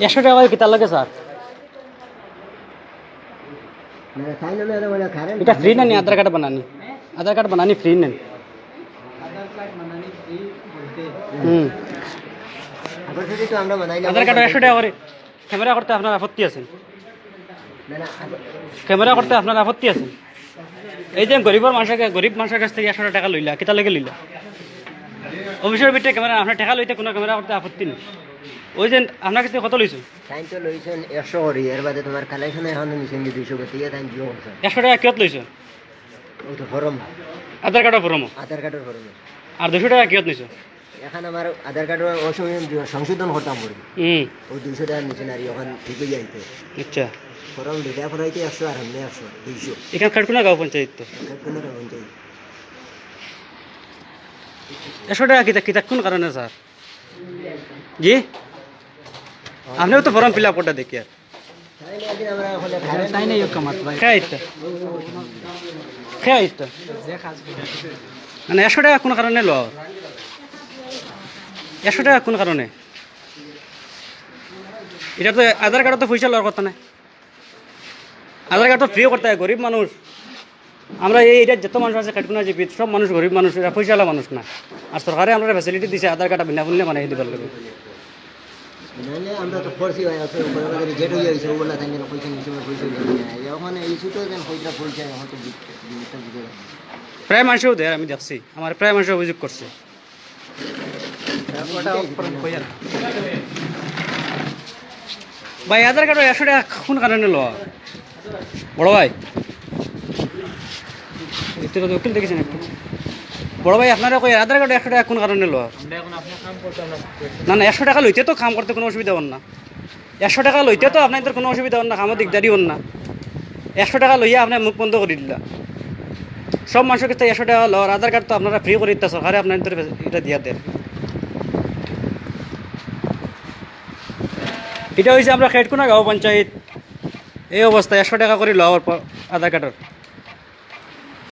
একশো টাকা কিতার লাগে, স্যার? এটা ফ্রি নেন আধার কার্ড বানানি আধার কার্ড বানানি ফ্রি নেন। হুম। আধার কার্ড একশো টাকা করে। ক্যামেরা করতে আপনার আপত্তি আছে। না না আগর- ক্যামেরা করতে আপনার আপত্তি আছে। এই যে গরিবের মানুষের গরিব মানুষের কাছ থেকে একশো টাকা লইলা কেতা লেগে লইলা? অফিসের ভিতরে ক্যামেরা আপনার টাকা লইতে কোনো ক্যামেরা করতে আপত্তি নেই। ওই যে আপনার কাছে কত লইছো টাইম তো লইছেন একশো করি এর বাদে তোমার কালেকশন এখন নিছেন যে দুইশো গতি টাইম জিও একশো টাকা কিয়ত লইছো ওই তো ফরম আধার কার্ডের ফরম আধার কার্ডের ফরম আর দুশো টাকা কিয়ত নিছো এখন আমার আধার কার্ডের ওই সময় সংশোধন করতাম পড়ি হুম ওই দুইশো টাকা নিছেন আর ঠিক হয়ে যাইতে আচ্ছা। ফরম দুইটা ফরাইতে একশো আর এমনি একশো দুইশো। এখানে কাটকুনা গাঁও পঞ্চায়েত তো কোনো রকম চাই একশো টাকা কিতা কিতা কোন কারণে স্যার? জি? আপনিও তো ফর্ম ফিল আপ করতে দেখি আর। মানে একশো টাকা কোন কারণে ল একশো টাকা কোন কারণে? এটা তো আধার কার্ডে তো পয়সা লওয়ার কথা নাই আধার কার্ড তো ফ্রি করতে হয়, গরিব মানুষ। আমরা এই এটা যত মানুষ আছে কাটকুনা জিপি সব মানুষ গরিব মানুষ এরা পয়সাওয়ালা মানুষ না। আর সরকারে আমরা ফ্যাসিলিটি দিছে আধার কার্ড বিনামূল্যে বানিয়ে দিবার লাগে। আমরা তো হয়ে গেছে ওগুলা পয়সা পয়সা এখন পয়সা পয়সা এখন তো প্রায় মানুষও দেয় আমি দেখছি। আমার প্রায় মানুষ অভিযোগ করছে। ভাই আধার কার্ড একশো টাকা কোন কারণে ল বড় ভাই। একটু তো উকিল দেখেছেন একটু। বড় ভাই আপনারা কই আধার কার্ড একশো টাকা কোন কারণে ল না না একশো টাকা লইতে তো কাম করতে কোনো অসুবিধা হন না। একশো টাকা লইতে তো আপনাদের কোনো অসুবিধা হন না কামত দিকদারি হন না। একশো টাকা লইয়া আপনার মুখ বন্ধ করে দিলা। সব মানুষের কাছে একশো টাকা লওয়ার আধার কার্ড তো আপনারা ফ্রি করে দিতে সরকারে আপনাদের এটা দিয়া দেন। এটা হয়েছে আমরা খেটকুনা গাঁও পঞ্চায়েত। এই অবস্থায় একশো টাকা করে লওয়ার পর আধার কার্ডের।